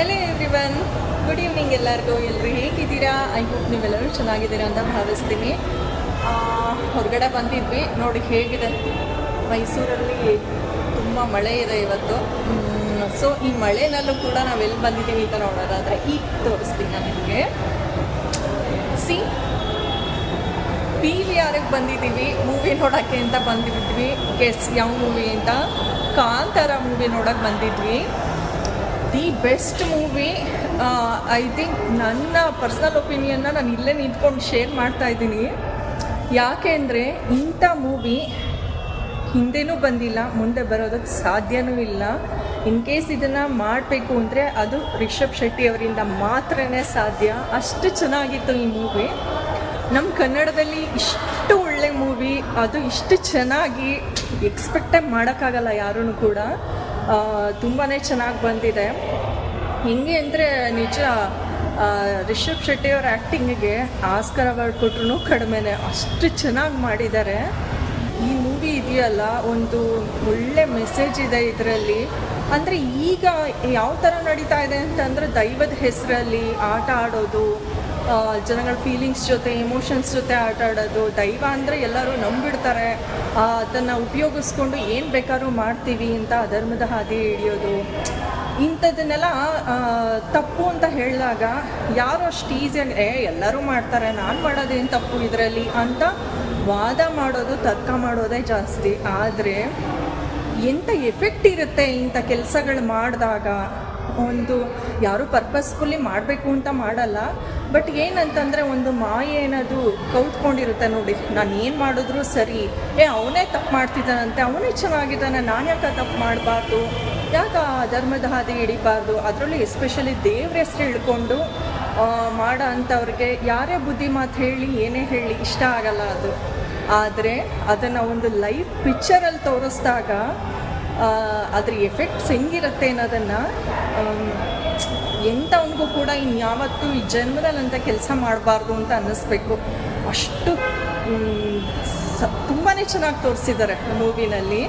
Hello everyone good evening ಎಲ್ಲರಿಗೂ. ಎಲ್ಲರೂ ಹೇಗಿದ್ದೀರಾ? ಐ ಹೋಪ್ ನೀವೆಲ್ಲರೂ ಚೆನ್ನಾಗಿದ್ದೀರಾ ಅಂತ ಭಾವಿಸ್ತೀನಿ. ಹೊರಗಡೆ ಬಂದಿದ್ವಿ. ನೋಡಿ ಹೇಗಿದೆ. ಮೈಸೂರಲ್ಲಿ ತುಂಬ ಮಳೆ ಇದೆ ಇವತ್ತು. ಸೊ ಈ ಮಳೆನಲ್ಲೂ ಕೂಡ ನಾವು ಎಲ್ಲಿ ಬಂದಿದ್ದೀವಿ ಅಂತ ನೋಡೋದಾದರೆ ಈಗ ತೋರಿಸ್ತೀನಿ ನಾನು ನಿಮಗೆ. ಸಿ ಪಿ ವಿ ಆರಿಗೆ ಬಂದಿದ್ದೀವಿ. ಮೂವಿ ನೋಡೋಕ್ಕೆ ಅಂತ ಬಂದಿದ್ವಿ. ಗೆಸ್ ಯಾವ ಮೂವಿ ಅಂತ? ಕಾಂತಾರ ಮೂವಿ ನೋಡೋಕ್ಕೆ ಬಂದಿದ್ವಿ. The best movie I think ನನ್ನ ಪರ್ಸ್ನಲ್ ಒಪಿನಿಯನ್ನ ನಾನು ಇಲ್ಲೇ ನಿಂತ್ಕೊಂಡು ಶೇರ್ ಮಾಡ್ತಾ ಇದ್ದೀನಿ. ಯಾಕೆ ಅಂದರೆ ಇಂಥ ಮೂವಿ ಹಿಂದೆನೂ ಬಂದಿಲ್ಲ, ಮುಂದೆ ಬರೋದಕ್ಕೆ ಸಾಧ್ಯವೂ ಇಲ್ಲ. ಇನ್ ಕೇಸ್ ಇದನ್ನು ಮಾಡಬೇಕು ಅಂದರೆ ಅದು ರಿಷಬ್ ಶೆಟ್ಟಿ ಅವರಿಂದ ಮಾತ್ರನೇ ಸಾಧ್ಯ. ಅಷ್ಟು ಚೆನ್ನಾಗಿತ್ತು ಈ ಮೂವಿ ನಮ್ಮ ಕನ್ನಡದಲ್ಲಿ ಇಷ್ಟು ಒಳ್ಳೆ ಮೂವಿ ಅದು ಇಷ್ಟು ಚೆನ್ನಾಗಿ ಎಕ್ಸ್ಪೆಕ್ಟೇ ಮಾಡೋಕ್ಕಾಗಲ್ಲ ಯಾರೂ ಕೂಡ. ತುಂಬಾ ಚೆನ್ನಾಗಿ ಬಂದಿದೆ. ಹಿಂಗೆ ಅಂದರೆ ನಿಜ ರಿಷಬ್ ಶೆಟ್ಟಿ ಅವ್ರ ಆ್ಯಕ್ಟಿಂಗಿಗೆ ಆಸ್ಕರ್ ಅವಾರ್ಡ್ ಕೊಟ್ರು ಕಡಿಮೆನೆ. ಅಷ್ಟು ಚೆನ್ನಾಗಿ ಮಾಡಿದ್ದಾರೆ. ಈ ಮೂವಿ ಇದೆಯಲ್ಲ, ಒಂದು ಒಳ್ಳೆ ಮೆಸೇಜ್ ಇದೆ ಇದರಲ್ಲಿ. ಅಂದರೆ ಈಗ ಯಾವ ಥರ ನಡೀತಾ ಇದೆ ಅಂತಂದರೆ ದೈವದ ಹೆಸರಲ್ಲಿ ಆಟ ಆಡೋದು ಜನಗಳ ಫೀಲಿಂಗ್ಸ್ ಜೊತೆ ಎಮೋಷನ್ಸ್ ಜೊತೆ ಆಟ ಆಡೋದು, ದೈವ ಅಂದರೆ ಎಲ್ಲರೂ ನಂಬಿಡ್ತಾರೆ. ಅದನ್ನು ಉಪಯೋಗಿಸ್ಕೊಂಡು ಏನು ಬೇಕಾದ್ರೂ ಮಾಡ್ತೀವಿ ಅಂತ ಅಧರ್ಮದ ಹಾದಿ ಹಿಡಿಯೋದು. ಇಂಥದ್ದನ್ನೆಲ್ಲ ತಪ್ಪು ಅಂತ ಹೇಳಿದಾಗ ಯಾರು ಅಷ್ಟು ಈಸಿಯಾಗಿ ಏ, ಎಲ್ಲರೂ ಮಾಡ್ತಾರೆ, ನಾನು ಮಾಡೋದೇನು ತಪ್ಪು ಇದರಲ್ಲಿ? ಅಂತ ವಾದ ಮಾಡೋದು, ತರ್ಕ ಮಾಡೋದೇ ಜಾಸ್ತಿ. ಆದರೆ ಎಂಥ ಎಫೆಕ್ಟ್ ಇರುತ್ತೆ ಇಂಥ ಕೆಲಸಗಳು ಮಾಡಿದಾಗ? ಒಂದು, ಯಾರು ಪರ್ಪಸ್ಫುಲ್ಲಿ ಮಾಡಬೇಕು ಅಂತ ಮಾಡಲ್ಲ. ಬಟ್ ಏನಂತಂದರೆ ಒಂದು ಮಾಯೆ ಏನದು ಕೌತ್ಕೊಂಡಿರುತ್ತೆ ನೋಡಿ. ನಾನು ಏನು ಮಾಡಿದ್ರು ಸರಿ. ಏ, ಅವನೇ ತಪ್ಪು ಮಾಡ್ತಿದ್ದಾನಂತೆ, ಅವನೇ ಚೆನ್ನಾಗಿದ್ದಾನೆ, ನಾನು ಯಾಕೆ ತಪ್ಪು ಮಾಡಬಾರ್ದು? ಯಾಕೆ ಧರ್ಮದ ಹಾದಿ ಹಿಡಿಬಾರ್ದು? ಅದರಲ್ಲೂ ಎಸ್ಪೆಷಲಿ ದೇವ್ರ ಹೆಸರು ಹಿಡ್ಕೊಂಡು ಮಾಡೋ ಅಂಥವ್ರಿಗೆ ಯಾರೇ ಬುದ್ಧಿ ಮಾತು ಹೇಳಿ, ಏನೇ ಹೇಳಿ, ಇಷ್ಟ ಆಗಲ್ಲ ಅದು. ಆದರೆ ಅದನ್ನು ಒಂದು ಲೈವ್ ಪಿಕ್ಚರಲ್ಲಿ ತೋರಿಸಿದಾಗ ಅದ್ರ ಎಫೆಕ್ಟ್ಸ್ ಹೆಂಗಿರುತ್ತೆ ಅನ್ನೋದನ್ನು ಎಂಥವನಿಗೂ ಕೂಡ ಇನ್ಯಾವತ್ತೂ ಈ ಜನ್ಮದಲ್ಲಿ ಅಂತ ಕೆಲಸ ಮಾಡಬಾರ್ದು ಅಂತ ಅನ್ನಿಸ್ಬೇಕು. ಅಷ್ಟು ತುಂಬಾ ಚೆನ್ನಾಗಿ ತೋರಿಸಿದ್ದಾರೆ ಮೂವಿನಲ್ಲಿ.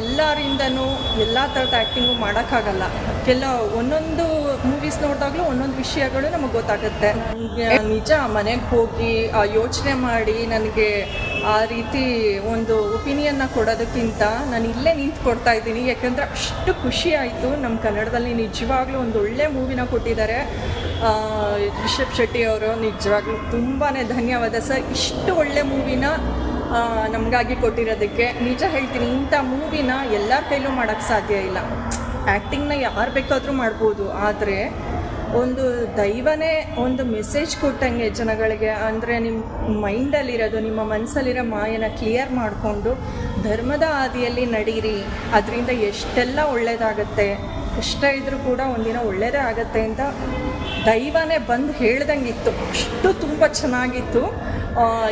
ಎಲ್ಲರಿಂದನೂ, ಎಲ್ಲ ಥರದ ಆ್ಯಕ್ಟಿಂಗು ಮಾಡೋಕ್ಕಾಗಲ್ಲ. ಕೆಲ, ಒಂದೊಂದು ಮೂವೀಸ್ ನೋಡಿದಾಗಲೂ ಒಂದೊಂದು ವಿಷಯಗಳು ನಮಗೆ ಗೊತ್ತಾಗುತ್ತೆ. ನಿಜ, ಮನೆಗೆ ಹೋಗಿ ಯೋಚನೆ ಮಾಡಿ, ನನಗೆ ಆ ರೀತಿ ಒಂದು ಒಪಿನಿಯನ್ನ ಕೊಡೋದಕ್ಕಿಂತ ನಾನು ಇಲ್ಲೇ ನಿಂತು ಕೊಡ್ತಾ ಇದ್ದೀನಿ. ಯಾಕಂದರೆ ಅಷ್ಟು ಖುಷಿ ಆಯಿತು. ನಮ್ಮ ಕನ್ನಡದಲ್ಲಿ ನಿಜವಾಗ್ಲೂ ಒಂದು ಒಳ್ಳೆ ಮೂವಿನ ಕೊಟ್ಟಿದ್ದಾರೆ. ರಿಷಬ್ ಶೆಟ್ಟಿ ಅವರು ನಿಜವಾಗ್ಲೂ ತುಂಬಾ ಧನ್ಯವಾದ ಸರ್. ಇಷ್ಟು ಒಳ್ಳೆ ಮೂವಿನ ನಮಗಾಗಿ ಕೊಟ್ಟಿರೋದಕ್ಕೆ ನಿಜ ಹೇಳ್ತೀನಿ, ಇಂಥ ಮೂವಿನ ಎಲ್ಲ ಕೈಲೂ ಮಾಡೋಕ್ಕೆ ಸಾಧ್ಯ ಇಲ್ಲ. ಆ್ಯಕ್ಟಿಂಗ್ನ ಯಾರು ಬೇಕಾದರೂ ಮಾಡ್ಬೋದು, ಆದರೆ ಒಂದು ದೈವನೇ ಒಂದು ಮೆಸೇಜ್ ಕೊಟ್ಟಂಗೆ ಜನಗಳಿಗೆ. ಅಂದರೆ ನಿಮ್ಮ ಮೈಂಡಲ್ಲಿರೋದು, ನಿಮ್ಮ ಮನಸ್ಸಲ್ಲಿರೋ ಮಾಯನ ಕ್ಲಿಯರ್ ಮಾಡಿಕೊಂಡು ಧರ್ಮದ ಹಾದಿಯಲ್ಲಿ ನಡೀರಿ. ಅದರಿಂದ ಎಷ್ಟೆಲ್ಲ ಒಳ್ಳೆಯದಾಗತ್ತೆ ಕಷ್ಟ ಇದ್ದರೂ ಕೂಡ ಒಂದಿನ ಒಳ್ಳೆಯದೇ ಆಗತ್ತೆ ಅಂತ ದೈವನೇ ಬಂದು ಹೇಳ್ದಂಗಿತ್ತು. ಅಷ್ಟು ತುಂಬ ಚೆನ್ನಾಗಿತ್ತು.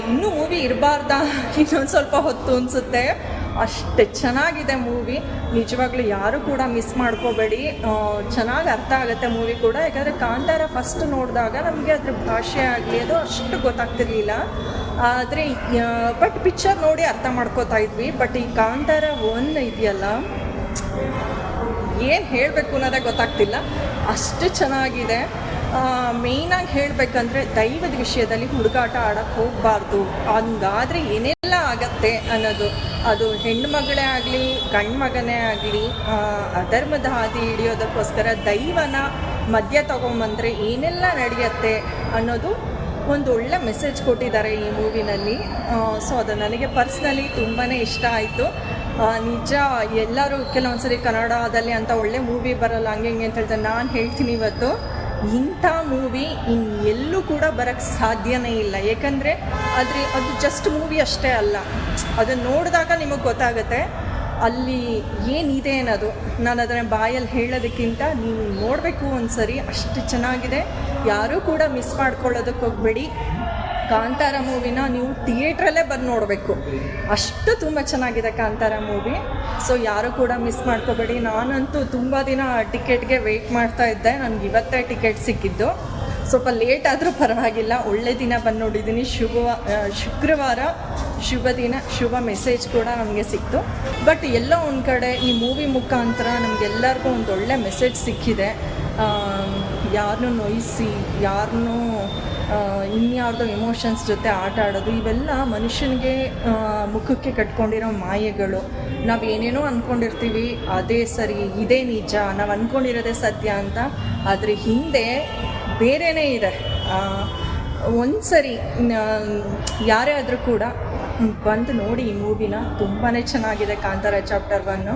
ಇನ್ನೂ ಮೂವಿ ಇರಬಾರ್ದಾ? ಇನ್ನೊಂದು ಸ್ವಲ್ಪ ಹೊತ್ತು ಅನಿಸುತ್ತೆ. ಅಷ್ಟು ಚೆನ್ನಾಗಿದೆ ಮೂವಿ. ನಿಜವಾಗ್ಲೂ ಯಾರು ಕೂಡ ಮಿಸ್ ಮಾಡ್ಕೋಬೇಡಿ. ಚೆನ್ನಾಗಿ ಅರ್ಥ ಆಗುತ್ತೆ ಮೂವಿ ಕೂಡ. ಯಾಕಂದರೆ ಕಾಂತಾರ ಫಸ್ಟ್ ನೋಡಿದಾಗ ನಮಗೆ ಅದ್ರ ಭಾಷೆ ಆಗಲಿ ಅದು ಅಷ್ಟು ಗೊತ್ತಾಗ್ತಿರ್ಲಿಲ್ಲ. ಆದರೆ ಬಟ್ ಪಿಕ್ಚರ್ ನೋಡಿ ಅರ್ಥ ಮಾಡ್ಕೋತಾ ಇದ್ವಿ. ಬಟ್ ಈ ಕಾಂತಾರ ಒನ್ ಇದೆಯಲ್ಲ, ಏನು ಹೇಳಬೇಕು ಅನ್ನೋದೇ ಗೊತ್ತಾಗ್ತಿಲ್ಲ. ಅಷ್ಟು ಚೆನ್ನಾಗಿದೆ. ಮೇಯ್ನಾಗಿ ಹೇಳಬೇಕಂದ್ರೆ ದೈವದ ವಿಷಯದಲ್ಲಿ ಹುಡುಗಾಟ ಆಡೋಕ್ಕೆ ಹೋಗಬಾರ್ದು. ಹಂಗಾದರೆ ಏನೆಲ್ಲ ಆಗತ್ತೆ ಅನ್ನೋದು. ಅದು ಹೆಣ್ಮಗಳೇ ಆಗಲಿ ಗಂಡು ಮಗನೇ ಆಗಲಿ ಅಧರ್ಮದ ಹಾದಿ ಹಿಡಿಯೋದಕ್ಕೋಸ್ಕರ ದೈವನ ಮಧ್ಯ ತಗೊಂಬಂದರೆ ಏನೆಲ್ಲ ನಡೆಯುತ್ತೆ ಅನ್ನೋದು ಒಂದು ಒಳ್ಳೆ ಮೆಸೇಜ್ ಕೊಟ್ಟಿದ್ದಾರೆ ಈ ಮೂವಿನಲ್ಲಿ. ಸೊ ಅದು ನನಗೆ ಪರ್ಸ್ನಲಿ ತುಂಬಾ ಇಷ್ಟ ಆಯಿತು. ನಿಜ, ಎಲ್ಲರೂ ಕೆಲವೊಂದ್ಸರಿ ಕನ್ನಡದಲ್ಲಿ ಅಂತ ಒಳ್ಳೆ ಮೂವಿ ಬರಲ್ಲ, ಹಂಗೆ ಹಿಂಗೆ ಅಂತ ಹೇಳ್ತಾರೆ. ನಾನು ಹೇಳ್ತೀನಿ ಇವತ್ತು. ಇಂಥ ಮೂವಿ ಇನ್ನು ಎಲ್ಲೂ ಕೂಡ ಬರೋಕ್ಕೆ ಸಾಧ್ಯನೇ ಇಲ್ಲ. ಏಕೆಂದರೆ ಆದರೆ ಅದು ಜಸ್ಟ್ ಮೂವಿ ಅಷ್ಟೇ ಅಲ್ಲ. ಅದನ್ನು ನೋಡಿದಾಗ ನಿಮಗೆ ಗೊತ್ತಾಗುತ್ತೆ, ಅಲ್ಲಿ ಏನಿದೆ ಅನ್ನೋದು. ನಾನು ಅದನ್ನು ಬಾಯಲ್ಲಿ ಹೇಳೋದಕ್ಕಿಂತ ನೀವು ನೋಡಬೇಕು ಒಂದ್ಸರಿ, ಅಷ್ಟು ಚೆನ್ನಾಗಿದೆ. ಯಾರೂ ಕೂಡ ಮಿಸ್ ಮಾಡ್ಕೊಳ್ಳೋದಕ್ಕೆ ಹೋಗಬೇಡಿ. ಕಾಂತಾರ ಮೂವಿನ ನೀವು ಥಿಯೇಟ್ರಲ್ಲೇ ಬಂದು ನೋಡಬೇಕು. ಅಷ್ಟು ತುಂಬ ಚೆನ್ನಾಗಿದೆ ಕಾಂತಾರ ಮೂವಿ ಸೊ ಯಾರು ಕೂಡ ಮಿಸ್ ಮಾಡ್ಕೋಬೇಡಿ. ನಾನಂತೂ ತುಂಬ ದಿನ ಟಿಕೆಟ್ಗೆ ವೆಯ್ಟ್ ಮಾಡ್ತಾ ಇದ್ದೆ. ನನಗೆ ಇವತ್ತೇ ಟಿಕೆಟ್ ಸಿಕ್ಕಿದ್ದು. ಸ್ವಲ್ಪ ಲೇಟ್ ಆದರೂ ಪರವಾಗಿಲ್ಲ. ಒಳ್ಳೆ ದಿನ ಬಂದು ನೋಡಿದ್ದೀನಿ ಶುಭ ಶುಕ್ರವಾರ ಶುಭ ದಿನ, ಶುಭ ಮೆಸೇಜ್ ಕೂಡ ನಮಗೆ ಸಿಕ್ತು. ಬಟ್ ಎಲ್ಲೋ ಒಂದು ಕಡೆ ಈ ಮೂವಿ ಮುಖಾಂತರ ನಮಗೆಲ್ಲರಿಗೂ ಒಂದು ಒಳ್ಳೆ ಮೆಸೇಜ್ ಸಿಕ್ಕಿದೆ. ಯಾರನ್ನೂ ನೋಯಿಸಿ ಯಾರನ್ನೂ ಇನ್ಯಾರ್ದೋ ಎಮೋಷನ್ಸ್ ಜೊತೆ ಆಟ ಆಡೋದು, ಇವೆಲ್ಲ ಮನುಷ್ಯನಿಗೆ ಮುಖಕ್ಕೆ ಕಟ್ಕೊಂಡಿರೋ ಮಾಯೆಗಳು. ನಾವು ಏನೇನೋ ಅಂದ್ಕೊಂಡಿರ್ತೀವಿ ಅದೇ ಸರಿ, ಇದೇ ನಿಜ, ನಾವು ಅಂದ್ಕೊಂಡಿರೋದೇ ಸತ್ಯ ಅಂತ. ಆದರೆ ಹಿಂದೆ ಬೇರೆನೇ ಇದೆ. ಒಂದು ಸರಿ ಯಾರೇ ಆದರೂ ಕೂಡ ಬಂದು ನೋಡಿ ಈ ಮೂವಿನ ತುಂಬಾ ಚೆನ್ನಾಗಿದೆ ಕಾಂತಾರ ಚಾಪ್ಟರ್ ಒನ್ನು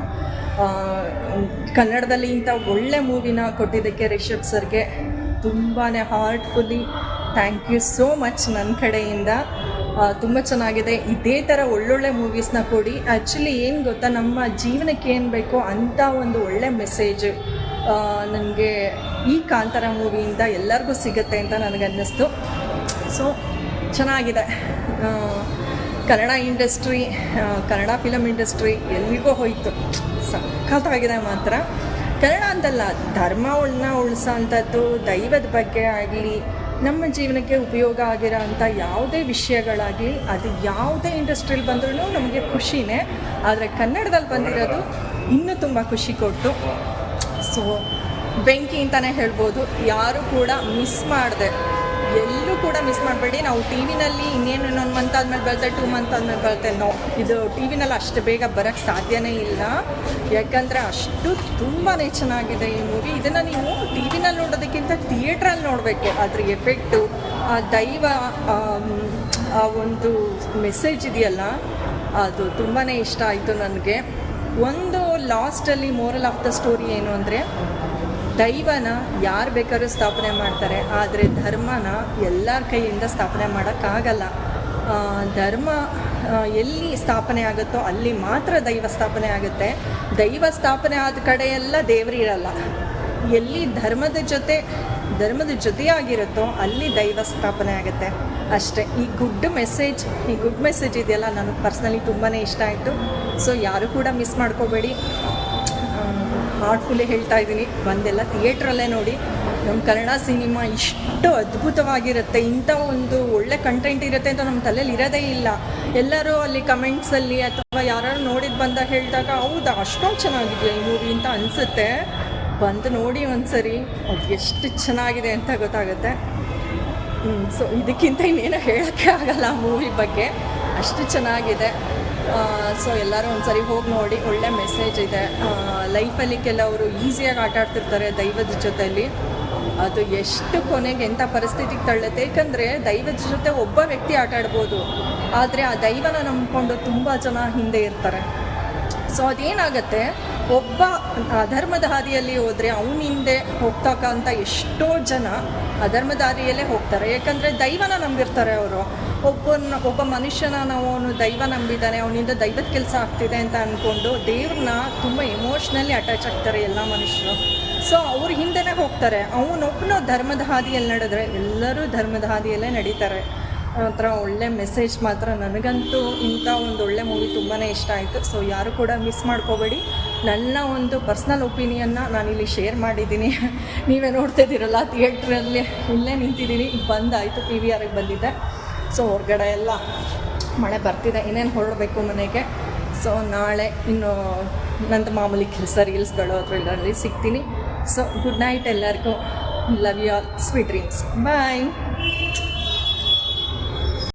ಕನ್ನಡದಲ್ಲಿ ಇಂಥ ಒಳ್ಳೆ ಮೂವಿನ ಕೊಟ್ಟಿದ್ದಕ್ಕೆ ರಿಷಬ್ ಸರ್ಗೆ ತುಂಬಾ heartfully thank you so much ನನ್ನ ಕಡೆಯಿಂದ. ತುಂಬ ಚೆನ್ನಾಗಿದೆ. ಇದೇ ಥರ ಒಳ್ಳೊಳ್ಳೆ ಮೂವೀಸ್ನ ಕೊಡಿ. ಆ್ಯಕ್ಚುಲಿ ಏನು ಗೊತ್ತಾ, ನಮ್ಮ ಜೀವನಕ್ಕೆ ಏನು ಬೇಕೋ ಅಂಥ ಒಂದು ಒಳ್ಳೆ ಮೆಸೇಜ್ ನನಗೆ ಈ ಕಾಂತಾರ ಮೂವಿಯಿಂದ ಎಲ್ಲರಿಗೂ ಸಿಗುತ್ತೆ ಅಂತ ನನಗನ್ನಿಸ್ತು. ಸೊ ಚೆನ್ನಾಗಿದೆ. Kannada industry Kannada film industry ಎಲ್ಲಿಗೋ ಹೋಯಿತು. ಸಖತ್ತಾಗಿದೆ ಮಾತ್ರ. ಕನ್ನಡ ಅಂತಲ್ಲ ಧರ್ಮವನ್ನ ಉಳಿಸೋ ಅಂಥದ್ದು ದೈವದ ಬಗ್ಗೆ ಆಗಲಿ ನಮ್ಮ ಜೀವನಕ್ಕೆ ಉಪಯೋಗ ಆಗಿರೋ ಅಂಥ ಯಾವುದೇ ವಿಷಯಗಳಾಗಲಿ, ಅದು ಯಾವುದೇ ಇಂಡಸ್ಟ್ರಿಲಿ ಬಂದ್ರೂ ನಮಗೆ ಖುಷಿನೇ. ಆದರೆ ಕನ್ನಡದಲ್ಲಿ ಬಂದಿರೋದು ಇನ್ನೂ ತುಂಬ ಖುಷಿ ಕೊಟ್ಟು ಸೊ ಬೆಂಕಿ ಅಂತಲೇ ಹೇಳ್ಬೋದು. ಯಾರು ಕೂಡ ಮಿಸ್ ಮಾಡಿದೆ. ಎಲ್ಲೂ ಕೂಡ ಮಿಸ್ ಮಾಡಬೇಡಿ. ನಾವು ಟಿ ವಿನಲ್ಲಿ ಇನ್ನೇನು ಮಂತ್ ಆದಮೇಲೆ ಬರುತ್ತೆ ಟೂ ಮಂತ್ ಆದಮೇಲೆ ಬರುತ್ತೆ ನೋ ಇದು ಟಿ ವಿನಲ್ಲಿ ಅಷ್ಟು ಬೇಗ ಬರೋಕ್ಕೆ ಸಾಧ್ಯನೇ ಇಲ್ಲ. ಯಾಕಂದರೆ ಅಷ್ಟು ತುಂಬಾ ಚೆನ್ನಾಗಿದೆ ಈ ಮೂವಿ ಇದನ್ನು ನೀವು ಟಿ ವಿನಲ್ಲಿ ನೋಡೋದಕ್ಕಿಂತ ಥಿಯೇಟ್ರಲ್ಲಿ ನೋಡಬೇಕು. ಅದ್ರ ಎಫೆಕ್ಟು ಆ ದೈವ ಆ ಒಂದು ಮೆಸೇಜ್ ಇದೆಯಲ್ಲ, ಅದು ತುಂಬಾ ಇಷ್ಟ ಆಯಿತು ನನಗೆ. ಒಂದು ಲಾಸ್ಟಲ್ಲಿ ಮೋರಲ್ ಆಫ್ ದ ಸ್ಟೋರಿ ಏನು ಅಂದರೆ, ದೈವನ ಯಾರು ಬೇಕಾದ್ರೂ ಸ್ಥಾಪನೆ ಮಾಡ್ತಾರೆ, ಆದರೆ ಧರ್ಮನ ಎಲ್ಲರ ಕೈಯಿಂದ ಸ್ಥಾಪನೆ ಮಾಡೋಕ್ಕಾಗಲ್ಲ. ಧರ್ಮ ಎಲ್ಲಿ ಸ್ಥಾಪನೆ ಆಗುತ್ತೋ ಅಲ್ಲಿ ಮಾತ್ರ ದೈವ ಸ್ಥಾಪನೆ ಆಗುತ್ತೆ. ದೈವ ಸ್ಥಾಪನೆ ಆದ ಕಡೆಯೆಲ್ಲ ಎಲ್ಲ ದೇವರು ಇರಲ್ಲ. ಎಲ್ಲಿ ಧರ್ಮದ ಜೊತೆ, ಧರ್ಮದ ಜೊತೆಯಾಗಿರುತ್ತೋ ಅಲ್ಲಿ ದೈವ ಸ್ಥಾಪನೆ ಆಗುತ್ತೆ. ಅಷ್ಟೇ, ಈ ಗುಡ್ ಮೆಸೇಜ್, ಈ ಗುಡ್ ಮೆಸೇಜ್ ಇದೆಯಲ್ಲ ನನಗೆ ಪರ್ಸ್ನಲಿ ತುಂಬಾ ಇಷ್ಟ ಆಯಿತು. ಸೊ, ಯಾರು ಕೂಡ ಮಿಸ್ ಮಾಡ್ಕೋಬೇಡಿ. ಹಾರ್ಟ್ಫುಲ್ಲಿ ಹೇಳ್ತಾ ಇದ್ದೀನಿ. ಬಂದೆಲ್ಲ ಥಿಯೇಟ್ರಲ್ಲೇ ನೋಡಿ. ನಮ್ಮ ಕನ್ನಡ ಸಿನಿಮಾ ಇಷ್ಟು ಅದ್ಭುತವಾಗಿರುತ್ತೆ, ಇಂಥ ಒಂದು ಒಳ್ಳೆ ಕಂಟೆಂಟ್ ಇರುತ್ತೆ ಅಂತ ನಮ್ಮ ತಲೆಯಲ್ಲಿ ಇರೋದೇ ಇಲ್ಲ. ಎಲ್ಲರೂ ಅಲ್ಲಿ ಕಮೆಂಟ್ಸಲ್ಲಿ ಅಥವಾ ಯಾರು ನೋಡಿದ್ದು ಬಂದಾಗ ಹೇಳಿದಾಗ, ಹೌದು, ಅಷ್ಟೊಂದು ಚೆನ್ನಾಗಿದೆಯಾ ಈ ಮೂವಿ ಅಂತ ಅನಿಸುತ್ತೆ. ಬಂದು ನೋಡಿ ಒಂದ್ಸರಿ, ಅದು ಎಷ್ಟು ಚೆನ್ನಾಗಿದೆ ಅಂತ ಗೊತ್ತಾಗುತ್ತೆ. ಸೊ ಇದಕ್ಕಿಂತ ಇನ್ನೇನು ಹೇಳೋಕ್ಕೆ ಆಗಲ್ಲ ಮೂವಿ ಬಗ್ಗೆ. ಅಷ್ಟು ಚೆನ್ನಾಗಿದೆ. ಸೊ ಎಲ್ಲರೂ ಒಂದ್ಸರಿ ಹೋಗಿ ನೋಡಿ, ಒಳ್ಳೆ ಮೆಸೇಜ್ ಇದೆ. ಲೈಫಲ್ಲಿ ಕೆಲವರು ಈಸಿಯಾಗಿ ಆಟ ಆಡ್ತಿರ್ತಾರೆ ದೈವದ ಜೊತೆಯಲ್ಲಿ ಅದು ಎಷ್ಟು ಕೊನೆಗೆ ಎಂಥ ಪರಿಸ್ಥಿತಿಗೆ ತಳ್ಳುತ್ತೆ? ಏಕೆಂದರೆ ದೈವದ ಜೊತೆ ಒಬ್ಬ ವ್ಯಕ್ತಿ ಆಟ ಆಡ್ಬೋದು. ಆದರೆ ಆ ದೈವನ ನಂಬಿಕೊಂಡು ತುಂಬ ಜನ ಹಿಂದೆ ಇರ್ತಾರೆ. ಸೊ ಅದೇನಾಗತ್ತೆ? ಒಬ್ಬ ಅಧರ್ಮದ ಹಾದಿಯಲ್ಲಿ ಹೋದರೆ ಅವನ ಹಿಂದೆ ಹೋಗ್ತಕ್ಕಂಥ ಎಷ್ಟೋ ಜನ ಅಧರ್ಮದ ಹಾದಿಯಲ್ಲೇ ಹೋಗ್ತಾರೆ. ಯಾಕಂದರೆ ದೈವನ ನಂಬಿರ್ತಾರೆ ಅವರು. ಒಬ್ಬನ, ಒಬ್ಬ ಮನುಷ್ಯನ ನಾವು ಅವನು ದೈವ ನಂಬಿದ್ದಾನೆ, ಅವನಿಂದ ದೈವದ ಕೆಲಸ ಆಗ್ತಿದೆ ಅಂತ ಅಂದ್ಕೊಂಡು ದೇವ್ರನ್ನ ತುಂಬ ಎಮೋಷ್ನಲಿ ಅಟ್ಯಾಚ್ ಆಗ್ತಾರೆ ಎಲ್ಲ ಮನುಷ್ಯರು. ಸೊ ಅವ್ರ ಹಿಂದೆನೇ ಹೋಗ್ತಾರೆ. ಅವನೊಬ್ಬನು ಧರ್ಮದ ಹಾದಿಯಲ್ಲಿ ನಡೆದ್ರೆ ಎಲ್ಲರೂ ಧರ್ಮದ ಹಾದಿಯಲ್ಲೇ ನಡೀತಾರೆ. ಒಂಥರ ಒಳ್ಳೆ ಮೆಸೇಜ್ ಮಾತ್ರ. ನನಗಂತೂ ಇಂಥ ಒಂದು ಒಳ್ಳೆ ಮೂವಿ ತುಂಬಾ ಇಷ್ಟ ಆಯಿತು. ಸೊ ಯಾರು ಕೂಡ ಮಿಸ್ ಮಾಡ್ಕೋಬೇಡಿ. ನನ್ನ ಒಂದು ಪರ್ಸ್ನಲ್ ಒಪಿನಿಯನ್ನ ನಾನಿಲ್ಲಿ ಶೇರ್ ಮಾಡಿದ್ದೀನಿ. ನೀವೇ ನೋಡ್ತಿದ್ದೀರಲ್ಲ ಥಿಯೇಟ್ರಲ್ಲಿ ಇಲ್ಲೇ ನಿಂತಿದ್ದೀನಿ. ಬಂದಾಯಿತು ಪಿ ವಿ ಆರಿಗೆ ಬಂದಿದ್ದೆ. ಸೊ ಹೊರಗಡೆ ಎಲ್ಲ ಮಳೆ ಬರ್ತಿದೆ. ಇನ್ನೇನು ಹೊರಡಬೇಕು ಮನೆಗೆ? ಸೊ ನಾಳೆ ಇನ್ನು ನಂದು ಮಾಮೂಲಿ ಕೆಲಸ ರೀಲ್ಸ್ಗಳು ಅದರಲ್ಲಿ ಸಿಗ್ತೀನಿ. ಸೊ ಗುಡ್ ನೈಟ್ ಎಲ್ಲರಿಗೂ love you all sweet dreams bye